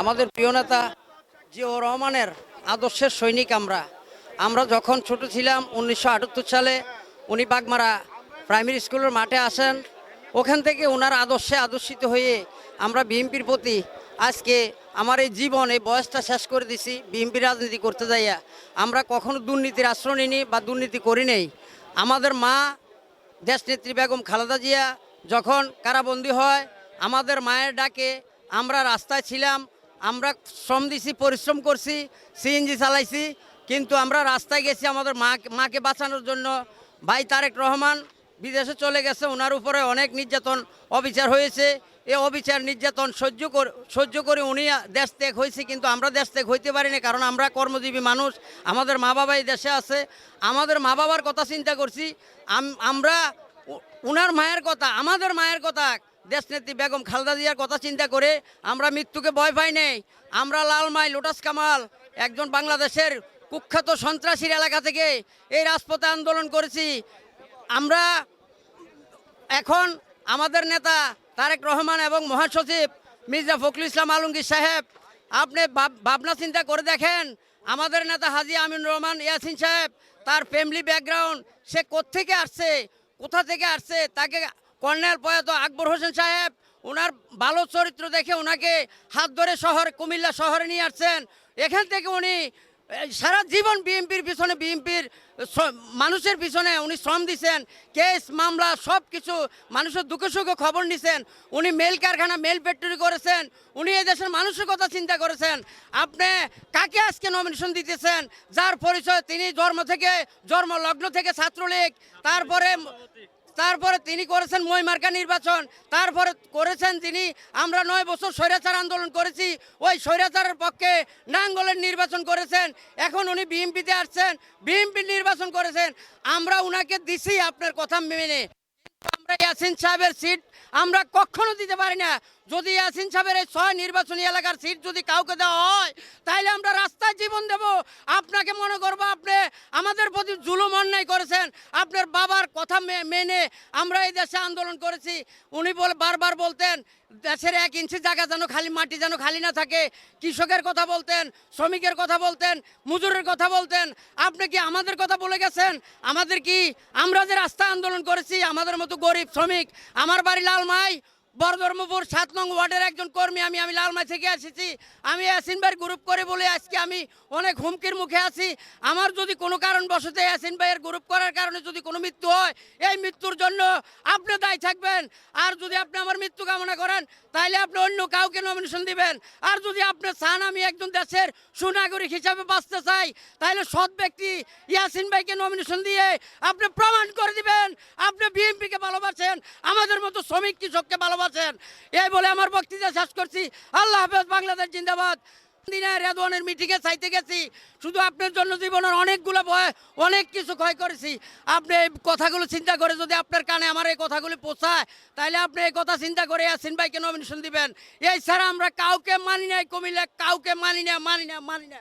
আমাদের প্রিয় নেতা জিয়াউর রহমানের আদর্শের সৈনিক আমরা। আমরা যখন ছোট ছিলাম, উনিশশো আটাত্তর সালে উনি বাগমারা প্রাইমারি স্কুলের মাঠে আসেন। ওখান থেকে ওনার আদর্শে আদর্শিত হয়ে আমরা বিএনপির প্রতি আজকে আমার এই জীবন, এই বয়সটা শেষ করে দিছি, বিএনপি রাজনীতি করতে যাইয়া। আমরা কখনো দুর্নীতির আশ্রয় নিইনি বা দুর্নীতি করি নেই। আমাদের মা দেশনেত্রী বেগম খালেদা জিয়া যখন কারাবন্দী হয়, আমাদের মায়ের ডাকে আমরা রাস্তায় ছিলাম আমরা শ্রম দিছি, পরিশ্রম করছি সিএনজি চালাইছি, কিন্তু আমরা রাস্তায় গেছি আমাদের মা মাকে বাঁচানোর জন্য। ভাই তারেক রহমান বিদেশে চলে গেছে, ওনার উপরে অনেক নির্যাতন অবিচার হয়েছে। এ অবিচার, নির্যাতন সহ্য করে সহ্য করে উনি দেশ ত্যাগ হয়েছে, কিন্তু আমরা দেশ ত্যাগ হইতে পারিনি, কারণ আমরা কর্মজীবী মানুষ। আমাদের মা বাবাই দেশে আছে। আমাদের মা বাবার কথা চিন্তা করছি। আম- আমরা উনার মায়ের কথা, আমাদের মায়ের কথা দেশনেত্রী বেগম খালেদা জিয়ার কথা চিন্তা করে আমরা মৃত্যুকে ভয় পাই নেই। আমরা লালমাই লোটাস কামাল, একজন বাংলাদেশের কুখ্যাত সন্ত্রাসীর এলাকা থেকে এই রাজপথে আন্দোলন করেছি। আমরা এখন আমাদের নেতা তারেক রহমান এবং মহাসচিব মির্জা ফখরুল ইসলাম আলমগীর সাহেব, আপনি ভাব- ভাবনা চিন্তা করে দেখেন, আমাদের নেতা হাজি আমিন রহমান ইয়াসিন সাহেব, তার ফ্যামিলি ব্যাকগ্রাউন্ড সে কোত্থেকে আসছে, কোথা থেকে আসছে, তাকে কর্নেল প্রয়াত আকবর হোসেন সাহেব ওনার ভালো চরিত্র দেখে ওনাকে হাত ধরে শহর, কুমিল্লা শহরে নিয়ে আসছেন। এখান থেকে উনি সারা জীবন বিএনপির পিছনে, বিএনপির মানুষের পিছনে উনি শ্রম দিছেন। কেস, মামলা সব কিছু মানুষের দুঃখ সুখে খবর নিছেন। উনি মেল কারখানা, মেল ফ্যাক্টরি করেছেন। উনি এই দেশের মানুষের কথা চিন্তা করেছেন। আপনি কাকে আজকে নমিনেশন দিতেছেন? যার পরিচয়, তিনি জন্ম থেকে জন্ম লগ্ন থেকে ছাত্রলীগ, তারপরে তারপরে তিনি করেছেন মইমার্কা নির্বাচন। তারপরে করেছেন তিনি, আমরা নয় বছর স্বৈরাচার আন্দোলন করেছি, ওই স্বৈরাচারের পক্ষে নাঙ্গলের নির্বাচন করেছেন। এখন উনি বিএমপিতে আসছেন বিএমপি নির্বাচন করেছেন। আমরা উনাকে দিছি আপনার কথা মেনে। আমরা ইয়াসিন সাহেবের সিট, আমরা কখনো দিতে পারি না। যদি ইয়াসিন সাহেবের এই ছয় নির্বাচনী এলাকার সিট যদি কাউকে দেওয়া হয় তাহলে আমরা রাস্তায় জীবন দেব। আপনাকে মনে করব আপনি আমাদের প্রতি জুলুম অন্যায় করেছেন। আপনার বাবার কথা মেনে আমরা এই দেশে আন্দোলন করেছি। উনি বলে, বারবার বলতেন, দেশের এক ইঞ্চি জায়গা যেন খালি, মাটি যেন খালি না থাকে। কৃষকের কথা বলতেন, শ্রমিকের কথা বলতেন, মজুরের কথা বলতেন। আপনি কি আমাদের কথা বলে গেছেন? আমাদের কি আমরা যে রাস্তা আন্দোলন করেছি, আমাদের মতো গরিব শ্রমিক, আমার বাড়ি লালমাই বরধর্মপুর সাত নং ওয়ার্ডের একজন কর্মী, আমি আমি লালমাই থেকে এসেছি। আমি ইয়াসিন ভাইয়ের গ্রুপ করে বলে আজকে আমি অনেক হুমকির মুখে আছি। আমার যদি কোনো কারণবশত ইয়াসিন ভাইয়ের গ্রুপ করার কারণে যদি কোনো মৃত্যু হয়, এই মৃত্যুর জন্য আপনি দায়ী থাকবেন। আর যদি আপনি আমার মৃত্যু কামনা করেন তাহলে আপনি অন্য কাউকে নমিনেশন দিবেন। আর যদি আপনি চান আমি একজন দেশের সুনাগরিক হিসাবে বাঁচতে চাই তাহলে সৎ ব্যক্তি ইয়াসিন ভাইকে নমিনেশন দিয়ে আপনি প্রমাণ করে দিবেন। আপনি বিএনপিকে ভালোবাসেন, আমাদের মতো শ্রমিক কৃষককে ভালোবাসেন এই বলে আমার বক্তৃতা শেষ করছি। আল্লাহ হাফেজ, বাংলাদেশ জিন্দাবাদ। রেদওয়ানের মিটিংয়ে চাইতে গেছি। শুধু আপনার জন্য জীবনের অনেকগুলো ভয়, অনেক কিছু ক্ষয় করেছি। আপনি এই কথাগুলো চিন্তা করে যদি আপনার কানে আমার এই কথাগুলো পৌঁছায়, তাহলে আপনি এই কথা চিন্তা করে ইয়াসিন ভাইকে নমিনেশন দিবেন। এই ছাড়া আমরা কাউকে মানি না কুমিল্লা কাউকে মানি না মানি না মানি না